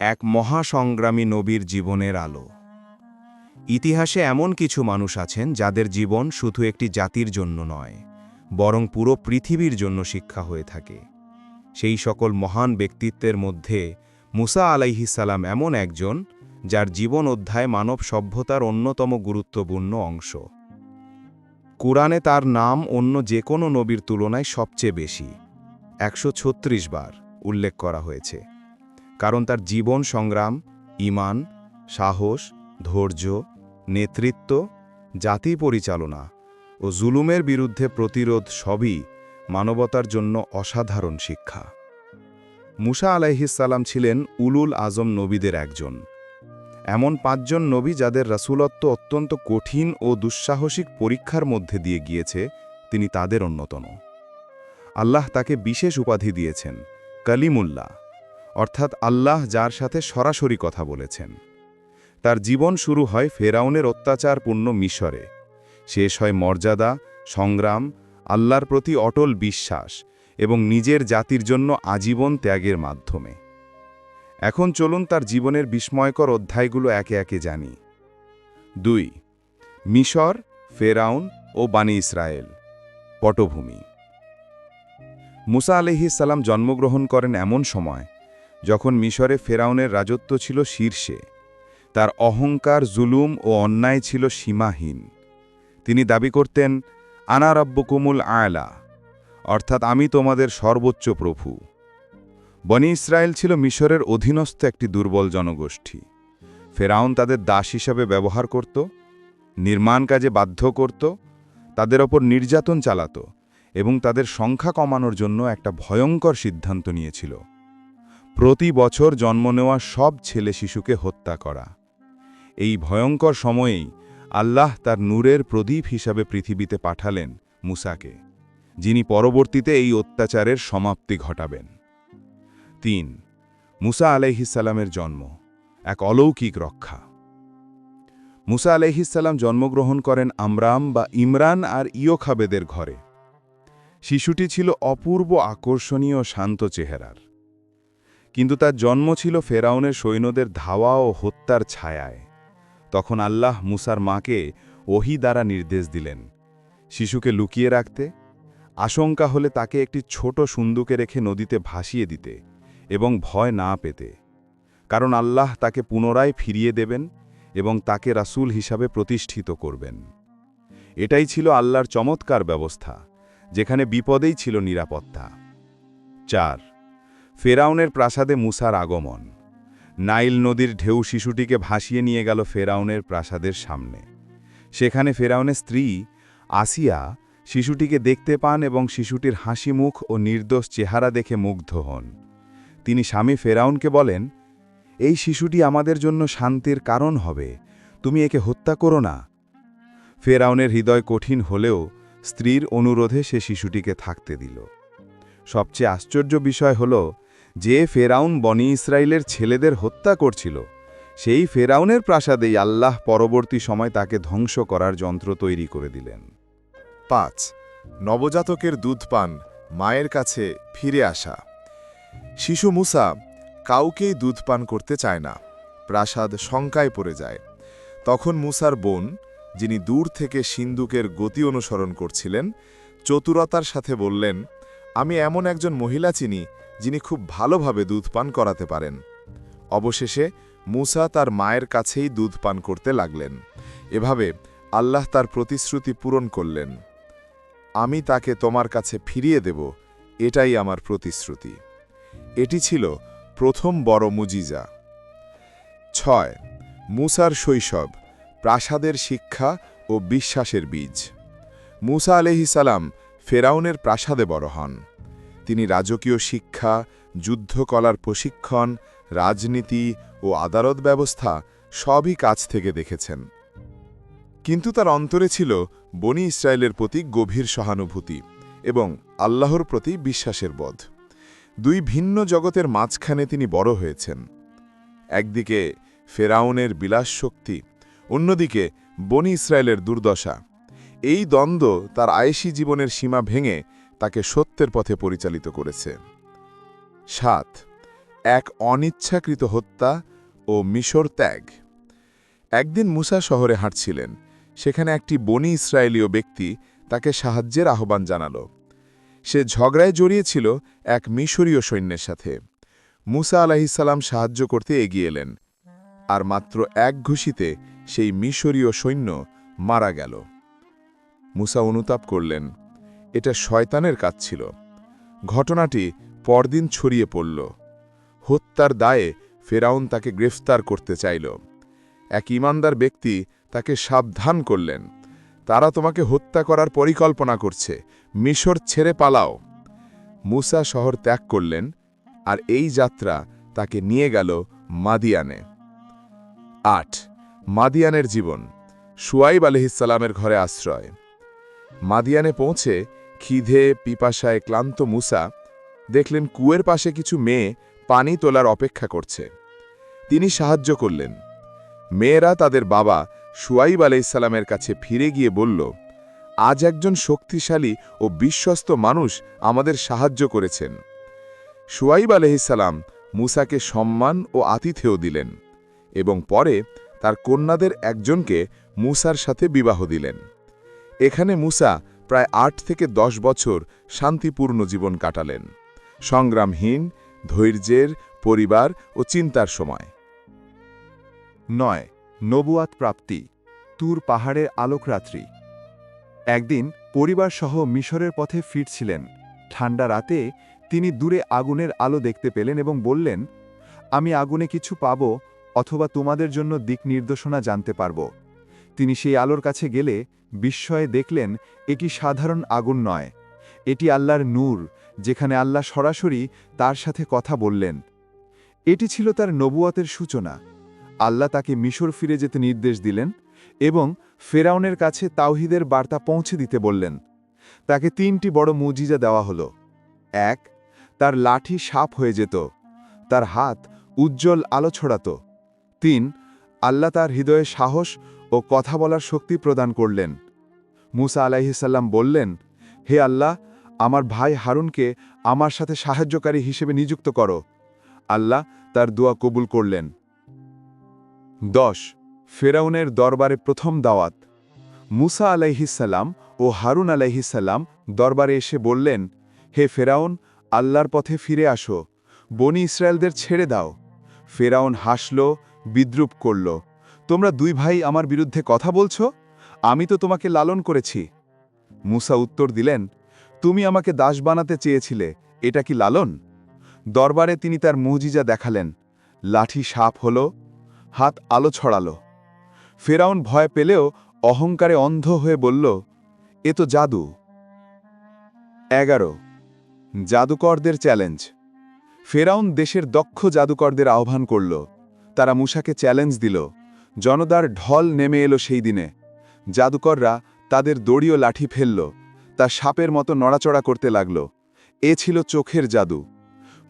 এক মহাসংগ্রামী নবীর জীবনের আলো। ইতিহাসে এমন কিছু মানুষ আছেন যাদের জীবন শুধু একটি জাতির জন্য নয়, বরং পুরো পৃথিবীর জন্য শিক্ষা হয়ে থাকে। সেই সকল মহান ব্যক্তিত্বের মধ্যে মুসা আলাইহিসালাম এমন একজন যার জীবন অধ্যায় মানব সভ্যতার অন্যতম গুরুত্বপূর্ণ অংশ। কুরআনে তার নাম অন্য যে কোনো নবীর তুলনায় সবচেয়ে বেশি। একশো ছত্রিশ বার উল্লেখ করা হয়েছে। কারণ তার জীবন সংগ্রাম, ইমান, সাহস, ধৈর্য, নেতৃত্ব, জাতি পরিচালনা ও জুলুমের বিরুদ্ধে প্রতিরোধ সবই মানবতার জন্য অসাধারণ শিক্ষা। মুসা আলাইহিসাল্লাম ছিলেন উলুল আজম নবীদের একজন। এমন পাঁচজন নবী যাদের রাসুলত্ব অত্যন্ত কঠিন ও দুঃসাহসিক পরীক্ষার মধ্যে দিয়ে গিয়েছে, তিনি তাদের অন্যতম। আল্লাহ তাকে বিশেষ উপাধি দিয়েছেন, কালিমুল্লাহ। অর্থাৎ আল্লাহ যার সাথে সরাসরি কথা বলেছেন। তার জীবন শুরু হয় ফেরাউনের অত্যাচারপূর্ণ মিশরে। শেষ হয় মর্যাদা, সংগ্রাম, আল্লাহর প্রতি অটল বিশ্বাস এবং নিজের জাতির জন্য আজীবন ত্যাগের মাধ্যমে। এখন চলুন তার জীবনের বিস্ময়কর অধ্যায়গুলো একে একে জানি। দুই, মিশর, ফেরাউন ও বানি ইসরায়েল। পটভূমি। মুসা আলহিসাল্লাম জন্মগ্রহণ করেন এমন সময় যখন মিশরে ফেরাউনের রাজত্ব ছিল শীর্ষে, তার অহংকার, জুলুম ও অন্যায় ছিল সীমাহীন। তিনি দাবি করতেন, আনা রব্বকুমুল আয়লা অর্থাৎ আমি তোমাদের সর্বোচ্চ প্রভু। বনি ইসরায়েল ছিল মিশরের অধীনস্থ একটি দুর্বল জনগোষ্ঠী। ফেরাউন তাদের দাস হিসাবে ব্যবহার করত, নির্মাণ কাজে বাধ্য করত, তাদের ওপর নির্যাতন চালাত এবং তাদের সংখ্যা কমানোর জন্য একটা ভয়ঙ্কর সিদ্ধান্ত নিয়েছিল। প্রতি বছর জন্ম নেওয়া সব ছেলে শিশুকে হত্যা করা। এই ভয়ঙ্কর সময়েই আল্লাহ তার নূরের প্রদীপ হিসাবে পৃথিবীতে পাঠালেন মুসাকে, যিনি পরবর্তীতে এই অত্যাচারের সমাপ্তি ঘটাবেন। তিন, মুসা আলাইহিসাল্লামের জন্ম, এক অলৌকিক রক্ষা। মুসা আলাইহিসাল্লাম জন্মগ্রহণ করেন আমরাম বা ইমরান আর ইয়োখাবেদের ঘরে। শিশুটি ছিল অপূর্ব আকর্ষণীয় শান্ত চেহারার। কিন্তু তার জন্ম ছিল ফেরাউনের সৈন্যদের ধাওয়া ও হত্যার ছায়ায়। তখন আল্লাহ মুসার মাকে ওহি দ্বারা নির্দেশ দিলেন, শিশুকে লুকিয়ে রাখতে, আশঙ্কা হলে তাকে একটি ছোট সুন্দুকে রেখে নদীতে ভাসিয়ে দিতে এবং ভয় না পেতে। কারণ আল্লাহ তাকে পুনরায় ফিরিয়ে দেবেন এবং তাকে রাসূল হিসাবে প্রতিষ্ঠিত করবেন। এটাই ছিল আল্লাহর চমৎকার ব্যবস্থা, যেখানে বিপদেই ছিল নিরাপত্তা। চার ফেরাউনের প্রাসাদে মুসার আগমন। নাইল নদীর ঢেউ শিশুটিকে ভাসিয়ে নিয়ে গেল ফেরাউনের প্রাসাদের সামনে। সেখানে ফেরাউনের স্ত্রী, আসিয়া, শিশুটিকে দেখতে পান এবং শিশুটির হাসি মুখ ও নির্দোষ চেহারা দেখে মুগ্ধ হন। তিনি স্বামী ফেরাউনকে বলেন, এই শিশুটি আমাদের জন্য শান্তির কারণ হবে। তুমি একে হত্যা করো না। ফেরাউনের হৃদয় কঠিন হলেও স্ত্রীর অনুরোধে সে শিশুটিকে থাকতে দিল। সবচেয়ে আশ্চর্য বিষয় হল যে ফেরাউন বনি ইসরায়েলের ছেলেদের হত্যা করছিল, সেই ফেরাউনের প্রাসাদেই আল্লাহ পরবর্তী সময় তাকে ধ্বংস করার যন্ত্র তৈরি করে দিলেন। পাঁচ, নবজাতকের দুধ পান, মায়ের কাছে ফিরে আসা। শিশু মুসা কাউকেই দুধ পান করতে চায় না, প্রাসাদ শঙ্কায় পড়ে যায়। তখন মুসার বোন, যিনি দূর থেকে সিন্দুকের গতি অনুসরণ করছিলেন, চতুরতার সাথে বললেন, আমি এমন একজন মহিলা চিনি যিনি খুব ভালোভাবে দুধ পান করাতে পারেন। অবশেষে মুসা তার মায়ের কাছেই দুধ পান করতে লাগলেন। এভাবে আল্লাহ তার প্রতিশ্রুতি পূরণ করলেন। আমি তাকে তোমার কাছে ফিরিয়ে দেব, এটাই আমার প্রতিশ্রুতি। এটি ছিল প্রথম বড় মুজিজা। ছয়, মুসার শৈশব, প্রাসাদের শিক্ষা ও বিশ্বাসের বীজ। মুসা আলহিসাল্লাম ফেরাউনের প্রাসাদে বড় হন। তিনি রাজকীয় শিক্ষা, যুদ্ধকলার প্রশিক্ষণ, রাজনীতি ও আদালত ব্যবস্থা সবই কাছ থেকে দেখেছেন। কিন্তু তার অন্তরে ছিল বনি ইসরায়েলের প্রতি গভীর সহানুভূতি এবং আল্লাহর প্রতি বিশ্বাসের বোধ। দুই ভিন্ন জগতের মাঝখানে তিনি বড় হয়েছেন। একদিকে ফেরাউনের বিলাস শক্তি, অন্যদিকে বনি ইসরায়েলের দুর্দশা। এই দ্বন্দ্ব তার আয়েসি জীবনের সীমা ভেঙে তাকে সত্যের পথে পরিচালিত করেছে। সাত, এক অনিচ্ছাকৃত হত্যা ও মিশর ত্যাগ। একদিন মুসা শহরে হাঁটছিলেন, সেখানে একটি বনি ইসরায়েলীয় ব্যক্তি তাকে সাহায্যের আহ্বান জানাল। সে ঝগড়ায় জড়িয়েছিল এক মিশরীয় সৈন্যের সাথে। মুসা আলাহিসাল্লাম সাহায্য করতে এগিয়ে এলেন, আর মাত্র এক ঘুষিতে সেই মিশরীয় সৈন্য মারা গেল। মুসা অনুতাপ করলেন এটা শয়তানের কাজ ছিল। ঘটনাটি পরদিন ছড়িয়ে পড়ল। হত্যার দায়ে ফেরাউন তাকে গ্রেফতার করতে চাইল। এক ইমানদার ব্যক্তি তাকে সাবধান করলেন। তারা তোমাকে হত্যা করার পরিকল্পনা করছে। মিশর ছেড়ে পালাও। মুসা শহর ত্যাগ করলেন আর এই যাত্রা তাকে নিয়ে গেল মাদিয়ানে। আট। মাদিয়ানের জীবন। সুয়াইব আলহিসাল্লামের ঘরে আশ্রয়। মাদিয়ানে পৌঁছে খিদে, পিপাসায় ক্লান্ত মুসা দেখলেন কুয়ের পাশে কিছু মেয়ে পানি তোলার অপেক্ষা করছে। তিনি সাহায্য করলেন। মেয়েরা তাদের বাবা সুয়াইব আলাইসাল্লামের কাছে ফিরে গিয়ে বলল, আজ একজন শক্তিশালী ও বিশ্বস্ত মানুষ আমাদের সাহায্য করেছেন। সুয়াইব আলহিসাল্লাম মুসাকে সম্মান ও আতিথেয় দিলেন এবং পরে তার কন্যাদের একজনকে মুসার সাথে বিবাহ দিলেন। এখানে মুসা প্রায় আট থেকে দশ বছর শান্তিপূর্ণ জীবন কাটালেন। সংগ্রামহীন, ধৈর্যের, পরিবার ও চিন্তার সময়। নয় নবুয়াত প্রাপ্তি, তুর পাহাড়ের আলোকরাত্রি। একদিন পরিবারসহ মিশরের পথে ফিরছিলেন। ঠান্ডা রাতে তিনি দূরে আগুনের আলো দেখতে পেলেন এবং বললেন, আমি আগুনে কিছু পাব অথবা তোমাদের জন্য দিক নির্দেশনা জানতে পারব। তিনি সেই আলোর কাছে গেলে বিস্ময়ে দেখলেন, এটি সাধারণ আগুন নয়। এটি আল্লাহর নূর, যেখানে আল্লাহ সরাসরি তার সাথে কথা বললেন। এটি ছিল তার নবুয়াতের সূচনা। আল্লাহ তাকে মিশর ফিরে যেতে নির্দেশ দিলেন এবং ফেরাউনের কাছে তাওহিদের বার্তা পৌঁছে দিতে বললেন। তাকে তিনটি বড় মুজিজা দেওয়া হল। এক, তার লাঠি সাপ হয়ে যেত। তার হাত উজ্জ্বল আলো ছড়াত। তিন, আল্লাহ তার হৃদয়ে সাহস ও কথা বলার শক্তি প্রদান করলেন। মুসা আলাইহিসাল্লাম বললেন, হে আল্লাহ, আমার ভাই হারুনকে আমার সাথে সাহায্যকারী হিসেবে নিযুক্ত করো। আল্লাহ তার দোয়া কবুল করলেন। দশ, ফেরাউনের দরবারে প্রথম দাওয়াত। মুসা আলাইহিসাল্লাম ও হারুন আলাইহিসাল্লাম দরবারে এসে বললেন, হে ফেরাউন, আল্লাহর পথে ফিরে আসো। বনি ইসরায়েলদের ছেড়ে দাও। ফেরাউন হাসল, বিদ্রুপ করল। তোমরা দুই ভাই আমার বিরুদ্ধে কথা বলছো? আমি তো তোমাকে লালন করেছি। মুসা উত্তর দিলেন, তুমি আমাকে দাস বানাতে চেয়েছিলে, এটা কি লালন? দরবারে তিনি তার মুজিজা দেখালেন, লাঠি সাপ হল, হাত আলো ছড়ালো। ফেরাউন ভয় পেলেও অহংকারে অন্ধ হয়ে বলল, এ তো জাদু। এগারো, জাদুকরদের চ্যালেঞ্জ। ফেরাউন দেশের দক্ষ জাদুকরদের আহ্বান করল, তারা মুসাকে চ্যালেঞ্জ দিল। জনদার ঢল নেমে এলো সেই দিনে। জাদুকররা তাদের দড়িও লাঠি ফেলল, তা সাপের মতো নড়াচড়া করতে লাগল। এ ছিল চোখের জাদু।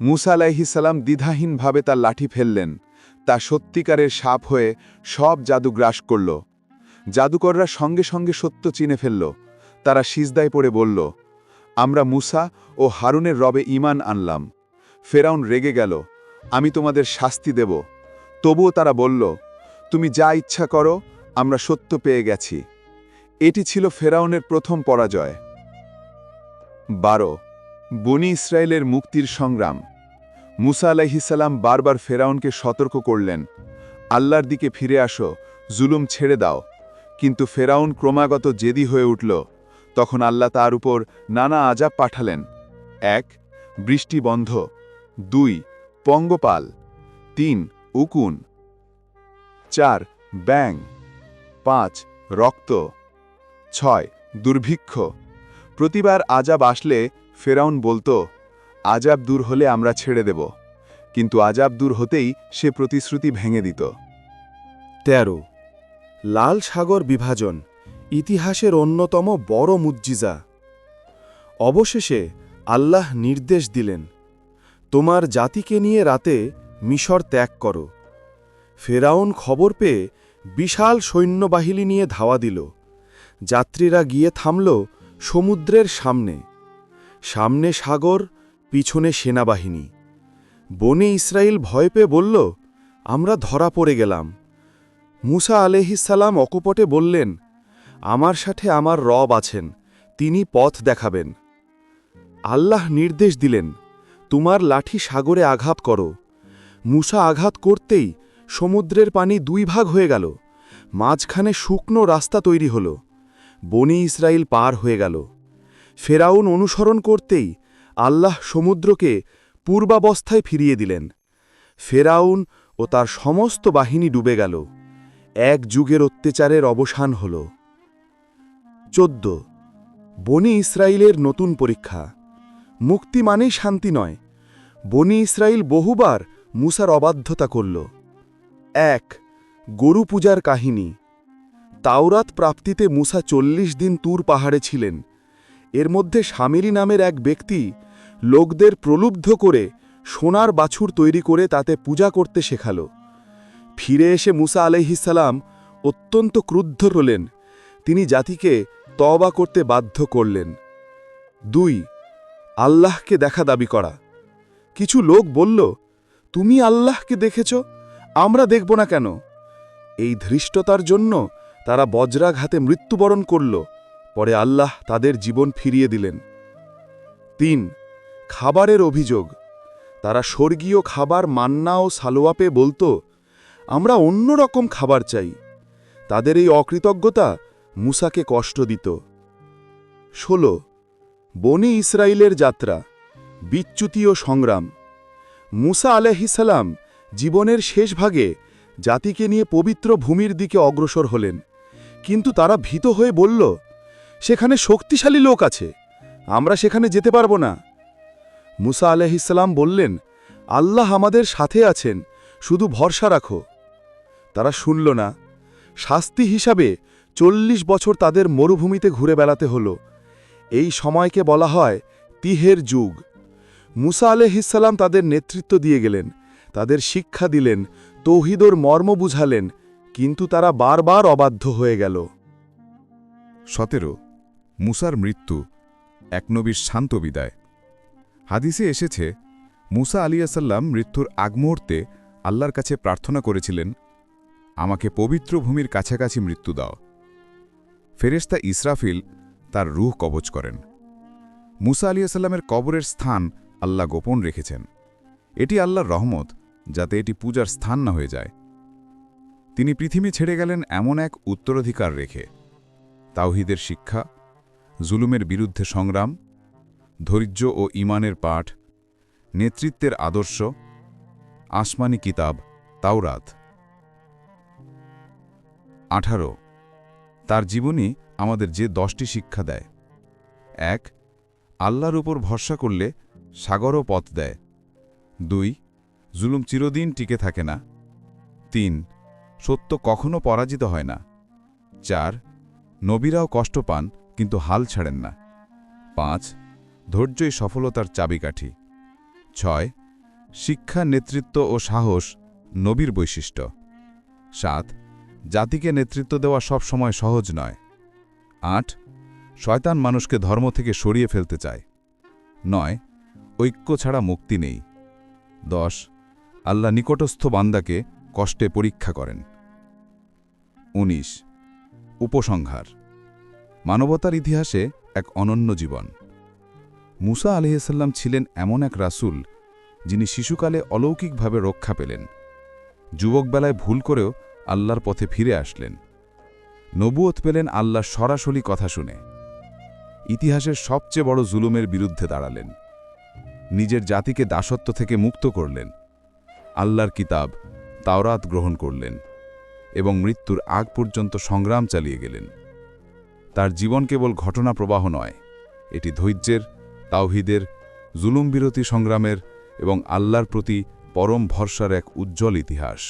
মুসা আলাইহিসাল্লাম দ্বিধাহীনভাবে তার লাঠি ফেললেন, তা সত্যিকারের সাপ হয়ে সব জাদু গ্রাস করল। জাদুকররা সঙ্গে সঙ্গে সত্য চিনে ফেলল। তারা সিজদায় পড়ে বলল, আমরা মুসা ও হারুনের রবে ইমান আনলাম। ফেরাউন রেগে গেল, আমি তোমাদের শাস্তি দেব। তবুও তারা বলল তুমি যা ইচ্ছা করো, আমরা সত্য পেয়ে গেছি। এটি ছিল ফেরাউনের প্রথম পরাজয়। বারো। বনি ইসরায়েলের মুক্তির সংগ্রাম। মুসা আলাইহিসাল্লাম বারবার ফেরাউনকে সতর্ক করলেন। আল্লাহর দিকে ফিরে আসো, জুলুম ছেড়ে দাও। কিন্তু ফেরাউন ক্রমাগত জেদি হয়ে উঠল। তখন আল্লাহ তার উপর নানা আজাব পাঠালেন। এক, বৃষ্টি বন্ধ। দুই, পঙ্গপাল। তিন, উকুন। চার, ব্যাং। পাঁচ, রক্ত। ছয়, দুর্ভিক্ষ। প্রতিবার আজাব আসলে ফেরাউন বলতো, আজাব দূর হলে আমরা ছেড়ে দেব। কিন্তু আজাব দূর হতেই সে প্রতিশ্রুতি ভেঙে দিত। তেরো, লাল সাগর বিভাজন ইতিহাসের অন্যতম বড় মুজ্জিজা অবশেষে আল্লাহ নির্দেশ দিলেন, তোমার জাতিকে নিয়ে রাতে মিশর ত্যাগ করো। ফেরাউন খবর পেয়ে বিশাল সৈন্যবাহিনী নিয়ে ধাওয়া দিল। যাত্রীরা গিয়ে থামল সমুদ্রের সামনে। সামনে সাগর, পিছনে সেনাবাহিনী। বনে ইসরায়েল ভয় পেয়ে বলল, আমরা ধরা পড়ে গেলাম। মুসা আলহিসাল্লাম অকপটে বললেন, আমার সাথে আমার রব আছেন, তিনি পথ দেখাবেন। আল্লাহ নির্দেশ দিলেন, তোমার লাঠি সাগরে আঘাত করো। মুসা আঘাত করতেই সমুদ্রের পানি দুই ভাগ হয়ে গেল। মাঝখানে শুকনো রাস্তা তৈরি হল। বনি ইসরায়েল পার হয়ে গেল। ফেরাউন অনুসরণ করতেই আল্লাহ সমুদ্রকে পূর্বাবস্থায় ফিরিয়ে দিলেন। ফেরাউন ও তার সমস্ত বাহিনী ডুবে গেল। এক যুগের অত্যাচারের অবসান হল। চোদ্দ। বনি ইসরায়েলের নতুন পরীক্ষা। মুক্তি মানেই শান্তি নয়। বনি ইসরায়েল বহুবার মুসার অবাধ্যতা করল। এক, গরু পূজার কাহিনী। তাওরাত প্রাপ্তিতে মুসা চল্লিশ দিন তুর পাহাড়ে ছিলেন। এর মধ্যে স্বামীরি নামের এক ব্যক্তি লোকদের প্রলুব্ধ করে সোনার বাছুর তৈরি করে তাতে পূজা করতে শেখাল। ফিরে এসে মুসা আলহিসাল্লাম অত্যন্ত ক্রুদ্ধ হলেন। তিনি জাতিকে তওবা করতে বাধ্য করলেন। দুই, আল্লাহকে দেখা দাবি করা। কিছু লোক বলল, তুমি আল্লাহকে দেখেছ? আমরা দেখব না কেন? এই ধৃষ্টতার জন্য তারা বজ্রাঘাতে মৃত্যুবরণ করল, পরে আল্লাহ তাদের জীবন ফিরিয়ে দিলেন। তিন, খাবারের অভিযোগ। তারা স্বর্গীয় খাবার মান্না ও সালোয়াপে বলতো, আমরা অন্য রকম খাবার চাই। তাদের এই অকৃতজ্ঞতা মুসাকে কষ্ট দিত। ষোলো, বনি ইসরায়েলের যাত্রা, বিচ্যুতি ও সংগ্রাম। মুসা আলহিসাল্লাম জীবনের শেষ ভাগে জাতিকে নিয়ে পবিত্র ভূমির দিকে অগ্রসর হলেন। কিন্তু তারা ভীত হয়ে বলল, সেখানে শক্তিশালী লোক আছে, আমরা সেখানে যেতে পারব না। মুসা আলহিসাল্লাম বললেন, আল্লাহ আমাদের সাথে আছেন, শুধু ভরসা রাখো। তারা শুনল না। শাস্তি হিসাবে চল্লিশ বছর তাদের মরুভূমিতে ঘুরে বেড়াতে হল। এই সময়কে বলা হয় তিহের যুগ। মুসা আলহিসাল্লাম তাদের নেতৃত্ব দিয়ে গেলেন। তাদের শিক্ষা দিলেন, তৌহিদর মর্ম বুঝালেন, কিন্তু তারা বারবার অবাধ্য হয়ে গেল। সতেরো, মুসার মৃত্যু, এক নবীর শান্ত বিদায়। হাদিসে এসেছে, মুসা আলিয়াসাল্লাম মৃত্যুর আগ মুহূর্তে আল্লাহর কাছে প্রার্থনা করেছিলেন, আমাকে পবিত্র ভূমির কাছাকাছি মৃত্যু দাও। ফেরেশতা ইসরাফিল তার রুহ কবচ করেন। মুসা আলিয়াসাল্লামের কবরের স্থান আল্লাহ গোপন রেখেছেন। এটি আল্লাহর রহমত যাতে এটি পূজার স্থান না হয়ে যায়। তিনি পৃথিবী ছেড়ে গেলেন এমন এক উত্তরাধিকার রেখে। তাওহিদের শিক্ষা, জুলুমের বিরুদ্ধে সংগ্রাম, ধৈর্য ও ইমানের পাঠ, নেতৃত্বের আদর্শ, আসমানি কিতাব, তাওরাত। আঠারো, তার জীবনী আমাদের যে দশটি শিক্ষা দেয়। এক, আল্লাহর উপর ভরসা করলে সাগরও পথ দেয়। দুই জুলুম চিরদিন টিকে থাকে না। তিন, সত্য কখনো পরাজিত হয় না। চার, নবীরাও কষ্ট পান, কিন্তু হাল ছাড়েন না। পাঁচ, ধৈর্যই সফলতার চাবিকাঠি। ছয়, শিক্ষা, নেতৃত্ব ও সাহস নবীর বৈশিষ্ট্য। সাত, জাতিকে নেতৃত্ব দেওয়া সব সময় সহজ নয়। আট, শয়তান মানুষকে ধর্ম থেকে সরিয়ে ফেলতে চায়। নয়, ঐক্য ছাড়া মুক্তি নেই। দশ আল্লাহ নিকটস্থ বান্দাকে কষ্টে পরীক্ষা করেন। ১৯ উপসংহার। মানবতার ইতিহাসে এক অনন্য জীবন। মুসা আলিহাসাল্লাম ছিলেন এমন এক রাসূল যিনি শিশুকালে অলৌকিকভাবে রক্ষা পেলেন। যুবকবেলায় ভুল করেও আল্লাহর পথে ফিরে আসলেন। নবুয়ত পেলেন আল্লাহর সরাসরি কথা শুনে। ইতিহাসের সবচেয়ে বড় জুলুমের বিরুদ্ধে দাঁড়ালেন। নিজের জাতিকে দাসত্ব থেকে মুক্ত করলেন। আল্লাহর কিতাব তাওরাত গ্রহণ করলেন এবং মৃত্যুর আগ পর্যন্ত সংগ্রাম চালিয়ে গেলেন। তার জীবন কেবল ঘটনা প্রবাহ নয়, এটি ধৈর্যের, তাওহিদের, জুলুম বিরতি সংগ্রামের এবং আল্লাহর প্রতি পরম ভরসার এক উজ্জ্বল ইতিহাস।